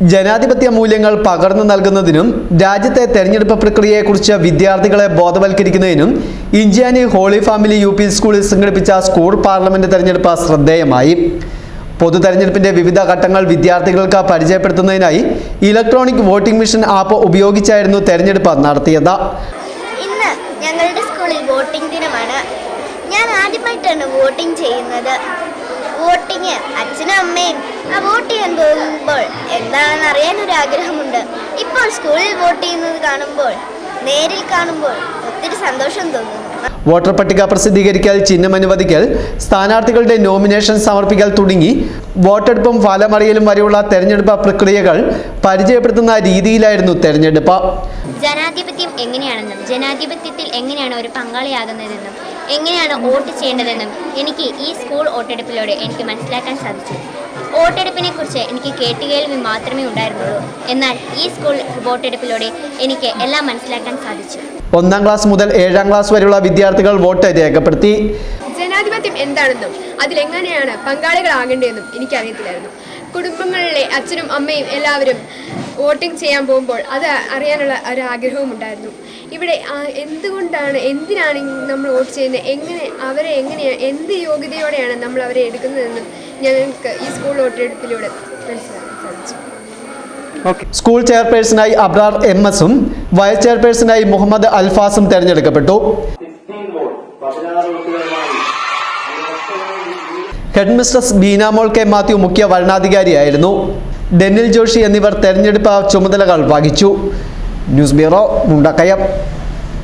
ജനാധിപത്യ മൂല്യങ്ങൾ പകർന്നു നൽകുന്നതിനും രാജ്യത്തെ തെരഞ്ഞെടുപ്പ് പ്രക്രിയയെക്കുറിച്ച് വിദ്യാർത്ഥികളെ ബോധവൽക്കരിക്കുന്നതിനും ഇഞ്ചിയാനി ഹോളി ഫാമിലി യു സ്കൂളിൽ സംഘടിപ്പിച്ച സ്കൂൾ പാർലമെന്റ് തെരഞ്ഞെടുപ്പ് ശ്രദ്ധേയമായി. പൊതു തെരഞ്ഞെടുപ്പിന്റെ വിവിധ ഘട്ടങ്ങൾ വിദ്യാർത്ഥികൾക്ക് പരിചയപ്പെടുത്തുന്നതിനായി ഇലക്ട്രോണിക് വോട്ടിംഗ് മെഷീൻ ആപ്പ് ഉപയോഗിച്ചായിരുന്നു തെരഞ്ഞെടുപ്പ് നടത്തിയത്. ഇന്ന് ഞങ്ങളുടെ സ്കൂളിൽ വോട്ടിംഗ് ദിനമാണ്. ഞാൻ ആദ്യമായിട്ടാണ് വോട്ടിംഗ് ചെയ്യുന്നത്. വോട്ടിങ് അച്ഛനും അമ്മയും. ആ വോട്ട് ചെയ്യാൻ പോകുമ്പോൾ എന്താണെന്ന് അറിയാൻ ഒരു ആഗ്രഹമുണ്ട് ഇപ്പോൾ സ്കൂളിൽ വോട്ട് ചെയ്യുന്നത് കാണുമ്പോൾ നേരിൽ കാണുമ്പോൾ ഒത്തിരി സന്തോഷം തോന്നുന്നു. വോട്ടർ പട്ടിക പ്രസിദ്ധീകരിക്കൽ ചിഹ്നം അനുവദിക്കൽ സ്ഥാനാർത്ഥികളുടെ നോമിനേഷൻ സമർപ്പിക്കൽ തുടങ്ങി വോട്ടെടുപ്പും ഫലമറിയലും വരെയുള്ള തെരഞ്ഞെടുപ്പ് പ്രക്രിയകൾ പരിചയപ്പെടുത്തുന്ന രീതിയിലായിരുന്നു തെരഞ്ഞെടുപ്പ്. ജനാധിപത്യം എങ്ങനെയാണെന്നും ജനാധിപത്യത്തിൽ എങ്ങനെയാണ് ഒരു പങ്കാളിയാകുന്നതെന്നും എങ്ങനെയാണ് വോട്ട് ചെയ്യേണ്ടതെന്നും എനിക്ക് ഈ സ്കൂൾ വോട്ടെടുപ്പിലൂടെ എനിക്ക് മനസ്സിലാക്കാൻ സാധിച്ചു. വോട്ടെടുപ്പിനെ കുറിച്ച് എനിക്ക് കേട്ടുകേൾവി മാത്രമേ ഉണ്ടായിരുന്നുള്ളൂ. എന്നാൽ ഈ സ്കൂൾ വോട്ടെടുപ്പിലൂടെ എനിക്ക് എല്ലാം മനസ്സിലാക്കാൻ സാധിച്ചു. ഒന്നാം ക്ലാസ് മുതൽ ഏഴാം ക്ലാസ് വരെയുള്ള വിദ്യാർത്ഥികൾ വോട്ട് രേഖപ്പെടുത്തി. ജനാധിപത്യം എന്താണെന്നും അതിലെങ്ങനെയാണ് പങ്കാളികളാകേണ്ടതെന്നും എനിക്കറിയത്തില്ലായിരുന്നു. കുടുംബങ്ങളിലെ അച്ഛനും അമ്മയും എല്ലാവരും വോട്ടിംഗ് ചെയ്യാൻ പോകുമ്പോൾ അത് അറിയാനുള്ള ഒരു ആഗ്രഹവും ഉണ്ടായിരുന്നു. ഇവിടെ എന്തുകൊണ്ടാണ് എന്തിനാണ് നമ്മൾ വോട്ട് ചെയ്യുന്നത്? എങ്ങനെ അവരെ എങ്ങനെയാണ് എന്ത് യോഗ്യതയോടെയാണ് നമ്മൾ അവരെ എടുക്കുന്നതെന്നും ഞങ്ങൾക്ക് ഈ സ്കൂൾ വോട്ടെടുപ്പിലൂടെ മനസ്സിലാക്കാൻ സാധിച്ചു. സ്കൂൾ ചെയർപേഴ്സണായി അബ്രാർ എം എസും വൈസ് ചെയർപേഴ്സണായി മുഹമ്മദ് അൽഫാസും തെരഞ്ഞെടുക്കപ്പെട്ടു. ഹെഡ്മിസ്ട്രസ് ബീനാമോൾ കെ മാത്യു മുഖ്യ വരണാധികാരിയായിരുന്നു. ഡെന്നിൽ ജോഷി എന്നിവർ തെരഞ്ഞെടുപ്പ് ചുമതലകൾ വഹിച്ചു. News bureau Mundakayam.